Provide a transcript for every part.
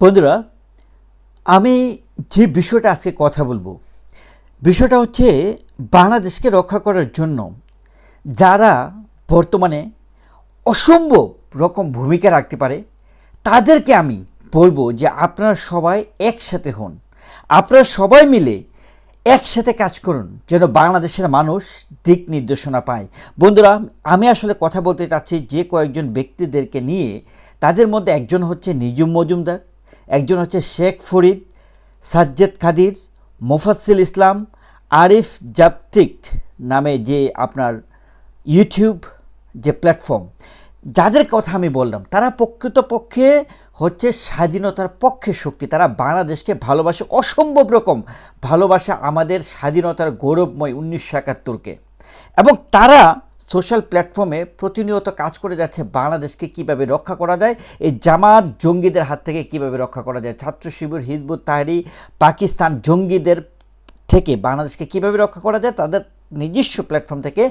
বন্ধুরা, আমি যে বিষয়টা আজকে কথা বলব, বিষয়টা হচ্ছে বাংলাদেশকে রক্ষা করার জন্য যারা বর্তমানে অসম্ভব রকম ভূমিকা রাখতে পারে, তাদেরকে আমি বলব যে আপনারা সবাই একসাথে হন। আপনারা সবাই মিলে একসাথে কাজ করুন, যেন বাংলাদেশের মানুষ দিক নির্দেশনা পায়। বন্ধুরা, আমি আসলে কথা বলতে চাচ্ছি যে কয়েকজন ব্যক্তিদেরকে নিয়ে। তাদের মধ্যে একজন হচ্ছে নিজুম মজুমদার একজন হচ্ছে শেখ ফরিদ, সাজ্জেদ খাদির মোফাজ্জিল ইসলাম, আরিফ জাপটিক নামে যে আপনার ইউটিউব যে প্ল্যাটফর্ম। যাদের কথা আমি বললাম, তারা প্রকৃতপক্ষে হচ্ছে স্বাধীনতার পক্ষে শক্তি। তারা বাংলাদেশকে ভালোবাসে, অসম্ভব রকম ভালোবাসা আমাদের স্বাধীনতার গৌরবময় উনিশশো একাত্তরকে। এবং তারা সোশ্যাল প্ল্যাটফর্মে প্রতিনিয়ত কাজ করে যাচ্ছে বাংলাদেশকে কীভাবে রক্ষা করা যায়, এই জামাত জঙ্গিদের হাত থেকে কীভাবে রক্ষা করা যায়, ছাত্র শিবির, হিজবুত তাহারি, পাকিস্তান জঙ্গিদের থেকে বাংলাদেশকে কীভাবে রক্ষা করা যায়, তাদের নিজস্ব প্ল্যাটফর্ম থেকে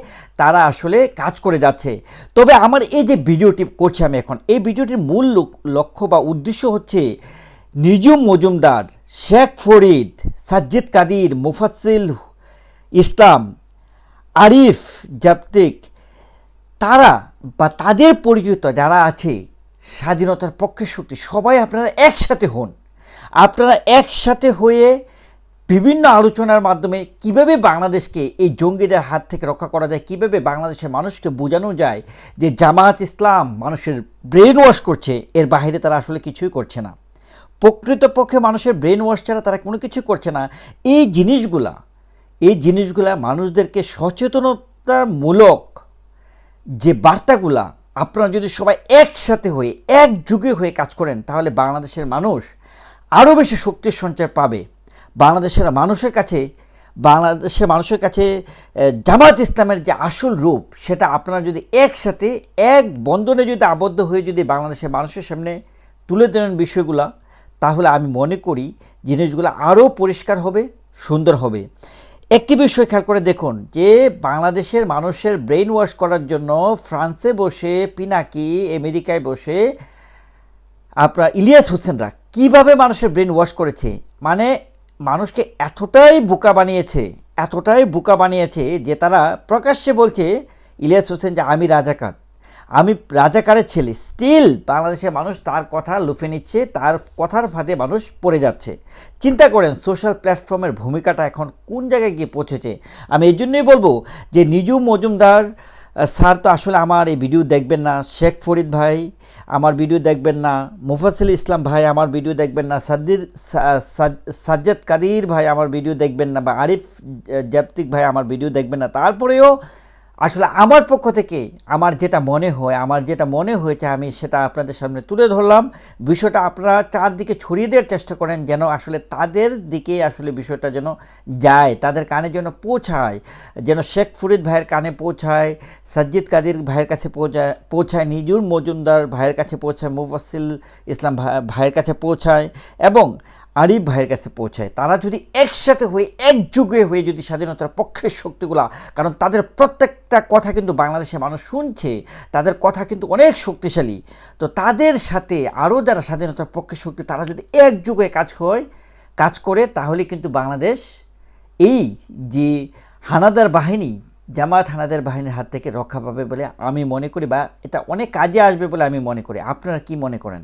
তারা আসলে কাজ করে যাচ্ছে। তবে আমার এই যে ভিডিওটি করছি আমি এখন, এই ভিডিওটির মূল লক্ষ্য বা উদ্দেশ্য হচ্ছে নিজুম মজুমদার, শেখ ফরিদ, সাজ্জিদ কাদির মুফাসিল ইসলাম আরিফ, জাপতিক, তারা বা তাদের পরিচিত যারা আছে, স্বাধীনতার পক্ষে শক্তি, সবাই আপনারা একসাথে হন। আপনারা একসাথে হয়ে বিভিন্ন আলোচনার মাধ্যমে কীভাবে বাংলাদেশকে, এই জঙ্গিদের হাত থেকে রক্ষা করা যায়, কীভাবে বাংলাদেশের মানুষকে বোঝানো যায় যে জামাত ইসলাম মানুষের ব্রেন ওয়াশ করছে, এর বাইরে তারা আসলে কিছুই করছে না। প্রকৃতপক্ষে মানুষের ব্রেন ওয়াশ ছাড়া তারা কোনো কিছু করছে না। এই জিনিসগুলা এই জিনিসগুলা মানুষদেরকে সচেতনতামূলক যে বার্তাগুলা আপনারা যদি সবাই একসাথে হয়ে এক যুগে হয়ে কাজ করেন, তাহলে বাংলাদেশের মানুষ আরও বেশি শক্তির সঞ্চার পাবে। বাংলাদেশের মানুষের কাছে, বাংলাদেশের মানুষের কাছে জামাত ইসলামের যে আসল রূপ, সেটা আপনারা যদি একসাথে, এক বন্ধনে যদি আবদ্ধ হয়ে যদি বাংলাদেশের মানুষের সামনে তুলে দেন বিষয়গুলা, তাহলে আমি মনে করি জিনিসগুলো আরও পরিষ্কার হবে, সুন্দর হবে। একটি বিষয় খেয়াল করে দেখুন, যে বাংলাদেশের মানুষের ব্রেইন ওয়াশ করার জন্য ফ্রান্সে বসে, পিনাকি, আমেরিকায় বসে আপনার ইলিয়াস হোসেনরা কীভাবে মানুষের ব্রেন ওয়াশ করেছে? মানে মানুষকে এতটাই বোকা বানিয়েছে, এতটাই বোকা বানিয়েছে যে তারা প্রকাশ্যে বলছে, ইলিয়াস হোসেন যে আমি রাজাকার। আমি রাজাকারের ছেলে। স্টিল বাংলাদেশের মানুষ তার কথা লুফে নিচ্ছে তার কথার ফাঁদে মানুষ পড়ে যাচ্ছে। চিন্তা করেন সোশ্যাল প্ল্যাটফর্মের ভূমিকাটা এখন কোন জায়গায় গিয়ে পৌঁছেছে? আমি এই জন্যই বলব যে নিজু মজুমদার স্যার তো আসলে আমার এই ভিডিও দেখবেন না। শেখ ফরিদ ভাই আমার ভিডিও দেখবেন না। মুফাসিল ইসলাম ভাই আমার ভিডিও দেখবেন না। সাদ্দির সাজ্জাদ কাদির ভাই আমার ভিডিও দেখবেন না। বা আরিফ আহ, জাপ্তিক ভাই আমার ভিডিও দেখবেন না। তারপরেও আসলে আমার পক্ষ থেকে আমার যেটা মনে হয়, আমার যেটা মনে হয়েছে আমি সেটা আপনাদের সামনে তুলে ধরলাম। বিষয়টা আপনারা চারদিকে ছড়িয়ে দেওয়ার চেষ্টা করেন যেন আসলে তাদের দিকে আসলে বিষয়টা যেন যায়, তাদের কানে যেন পৌঁছায়, যেন শেখ ফরিদ ভাইয়ের কানে পৌঁছায়, সাজ্জিদ কাদির ভাইয়ের কাছে পৌঁছায় পৌঁছায় নিজুর মজুমদার ভাইয়ের কাছে পৌঁছায় মুফাসিল ইসলাম ভাইয়ের কাছে পৌঁছায় এবং আরিফ ভাইয়ের কাছে পৌঁছায়। তারা যদি একসাথে হয়ে, একযুগে হয়ে যদি স্বাধীনতার পক্ষের শক্তিগুলা, কারণ তাদের প্রত্যেকটা কথা কিন্তু বাংলাদেশের মানুষ শুনছে, তাদের কথা কিন্তু অনেক শক্তিশালী। তো তাদের সাথে আরও যারা স্বাধীনতার পক্ষের শক্তি, তারা যদি একযুগে কাজ হয়, কাজ করে, তাহলে কিন্তু বাংলাদেশ এই যে হানাদার বাহিনী জামাত হানাদার বাহিনীর হাত থেকে রক্ষা পাবে বলে আমি মনে করি বা এটা অনেক কাজে আসবে বলে আমি মনে করি। আপনারা কি মনে করেন?